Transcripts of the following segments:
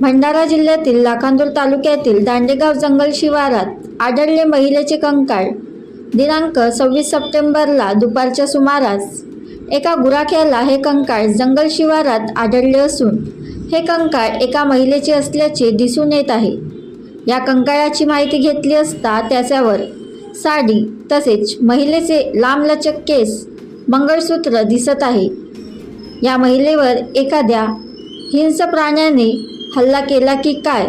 भंडारा जिल्ह्यातील लाखांदूर तालुक्यातील दांडेगाव जंगल शिवारात आढळले महिलेचे कंकाळ. दिनांक सव्वीस सप्टेंबरला दुपारच्या सुमारास एका गुराख्याला हे कंकाळ जंगल शिवारात आढळले असून हे कंकाळ एका महिलेचे असल्याचे दिसून येत आहे. या कंकाळाची माहिती घेतली असता त्याच्यावर साडी तसेच महिलेचे लांबलचक केस मंगळसूत्र दिसत आहे. या महिलेवर एखाद्या हिंस प्राण्याने हल्ला केला की काय?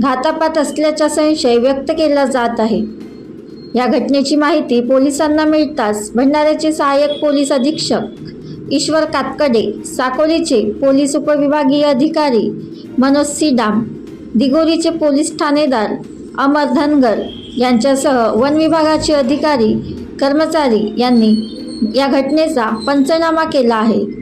घातापात असल्याचा संशय व्यक्त केला जात आहे. या घटनेची माहिती पोलिसांना मिळताच भंडाऱ्याचे सहाय्यक पोलीस अधीक्षक ईश्वर कातकडे साकोलीचे पोलीस उपविभागीय अधिकारी मनोज सीडाम दिगोरीचे पोलीस ठाणेदार अमर धनगर यांच्यासह वन विभागाचे अधिकारी कर्मचारी यांनी या घटनेचा पंचनामा केला आहे.